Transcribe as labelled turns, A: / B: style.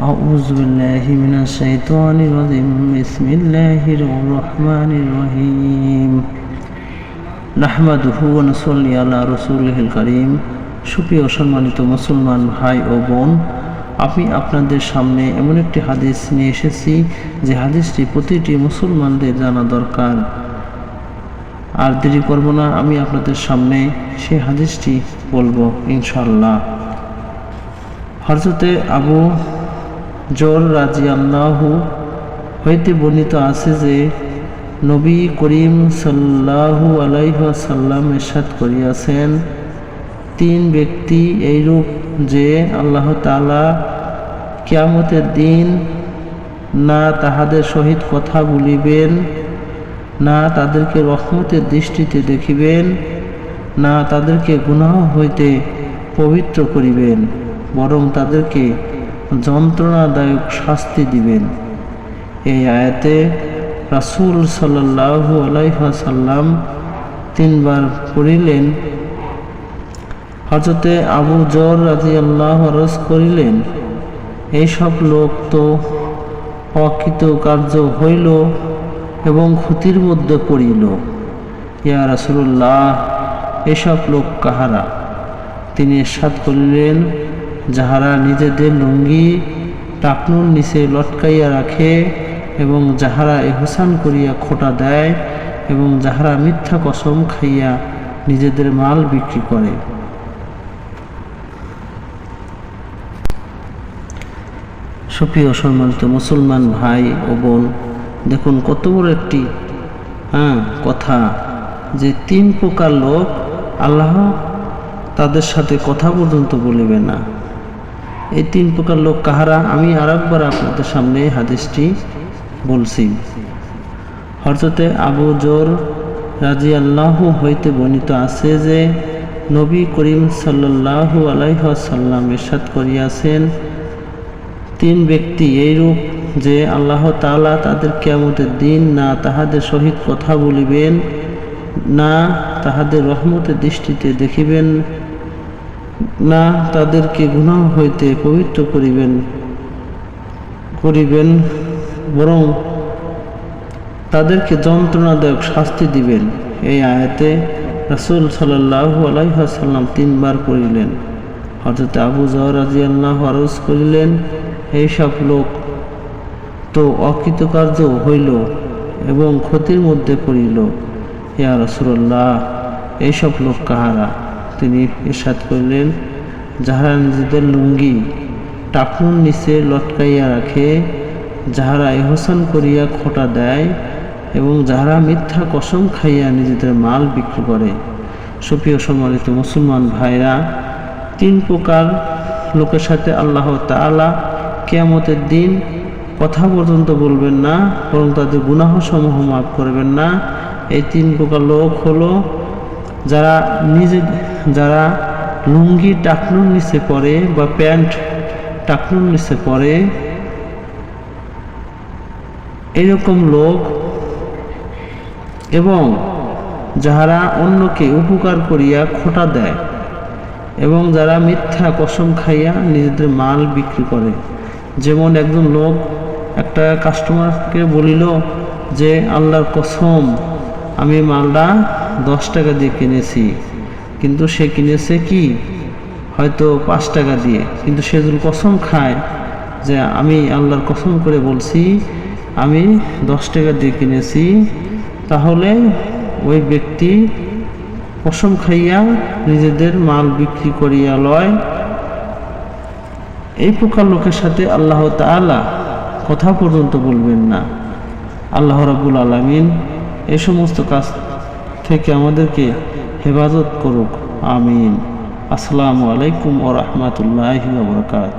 A: أعوذ بالله من الشيطان الرجيم بسم الله الرحمن الرحيم নাহমাদুহু ওয়ানুসল্লি আলা রসুলহিল করিম সুপ্রিয় সম্মানিত মুসলমান ভাই ও বোন আমি আপনাদের সামনে এমন একটি হাদিস নিয়ে এসেছি যে হাদিসটি প্রতিটি মুসলমানদের জানা দরকার আর দেরি করব না আমি আপনাদের সামনে সেই হাদিসটি বলবো ইনশাল্লাহ হরজতে আবু জোর রাজি আল্লাহু হইতে বর্ণিত আছে যে, নবী করিম সাল্লাহু আলাইসাল্লাম এরশাদ করিয়াছেন, তিন ব্যক্তি এইরূপ যে আল্লাহ তালা কিয়ামতের দিন না তাহাদের সহিত কথা বলিবেন, না তাদেরকে রহমতের দৃষ্টিতে দেখিবেন, না তাদেরকে গুনাহ হইতে পবিত্র করিবেন, বরং তাদেরকে যন্ত্রণাদায়ক শাস্তি দিবেন। এই আয়াতে রাসুল সাল্লাহু আলাইসাল্লাম তিনবার পড়িলেন হজরতে আবু জর রাজি আল্লাহ রস করিলেন, এইসব লোক তো অকৃত কার্য হইল এবং ক্ষতির মধ্যে পড়িল। ইয়া রাসুল্লাহ এসব লোক কাহারা? তিনি এরশাদ করিলেন যাহারা নিজেদের লুঙ্গি টাকনুর নিচে লটকাইয়া রাখে এবং যাহারা এহসান করিয়া খোটা দেয় এবং যাহারা মিথ্যা কসম খাইয়া নিজেদের মাল বিক্রি করে। সুপ্রিয় সম্মানিত মুসলমান ভাই ও বোন, দেখুন কত বড় একটি হ্যাঁ কথা যে তিন প্রকার লোক আল্লাহ তাদের সাথে কথা পর্যন্ত বলিবে না। এই তিন প্রকার লোক কাহারা? আমি আর একবার আপনাদের সামনে হাদিসটি বলছি। হরজতে আবু জোর রাজি আল্লাহ হইতে বর্ণিত আছে যে, নবী করিম সাল্লাহু আলাইসাল্লাম এরশাদ করিয়াছেন তিন ব্যক্তি এইরূপ যে আল্লাহ তালা তাদের কেমতের দিন না তাহাদের সহিত কথা বলিবেন, না তাহাদের রহমতের দৃষ্টিতে দেখিবেন না, তাদেরকে গুনাহ হইতে পবিত্র করিবেন করিবেন, বরং তাদেরকে যন্ত্রণাদায়ক শাস্তি দিবেন। এই আয়াতে রাসুল সাল্লাহু আলাইসাল্লাম তিনবার করিলেন হজরত আবু জহর রাজি আল্লাহ আরজ করিলেন এইসব লোক, তো অকৃতকার্য হইল এবং ক্ষতির মধ্যে পড়িল। ইয়া রসুল্লাহ এইসব লোক কাহারা? তিনি ইরশাদ করলেন, যাহারা নিজেদের লুঙ্গি টাকুন নিচে লটকাইয়া রাখে, যাহারা এহসান করিয়া খোটা দেয় এবং যাহারা মিথ্যা কসম খাইয়া নিজেদের মাল বিক্রি করে। সুপ্রিয় সম্মানিত মুসলমান ভাইরা, তিন প্রকার লোকের সাথে আল্লাহ তালা কেয়ামতের দিন কথা পর্যন্ত বলবেন না, বরং তাদের গুনাহ সমূহ মাফ করবেন না। এই তিন প্রকার লোক হলো, যারা নিজে যারা লুঙ্গি টাকনুর নিচে পরে বা প্যান্ট টাকনুর নিচে পরে, এরকম লোক এবং যাহারা অন্যকে উপকার করিয়া খোটা দেয় এবং যারা মিথ্যা কসম খাইয়া নিজেদের মাল বিক্রি করে। যেমন একজন লোক একটা কাস্টমারকে বলিল যে, আল্লাহর কসম, আমি মালটা দশ টাকা দিয়ে কিনেছি। কিন্তু সে কিনেছে কি? হয়তো পাঁচ টাকা দিয়ে। কিন্তু সে যদি কসম খায় যে আমি আল্লাহর কসম করে বলছি, আমি দশ টাকা দিয়ে কিনেছি, তাহলে ওই ব্যক্তি কসম খাইয়া নিজেদের মাল বিক্রি করিয়া লয়। এই প্রকার লোকের সাথে আল্লাহ তালা কথা পর্যন্ত বলবেন না। আল্লাহ রাবুল আলমিন এই সমস্ত কাজ থেকে আমাদেরকে হেফাজত করুক আমিন। আসসালামু আলাইকুম ও রহমতুল্লাহ বরকাত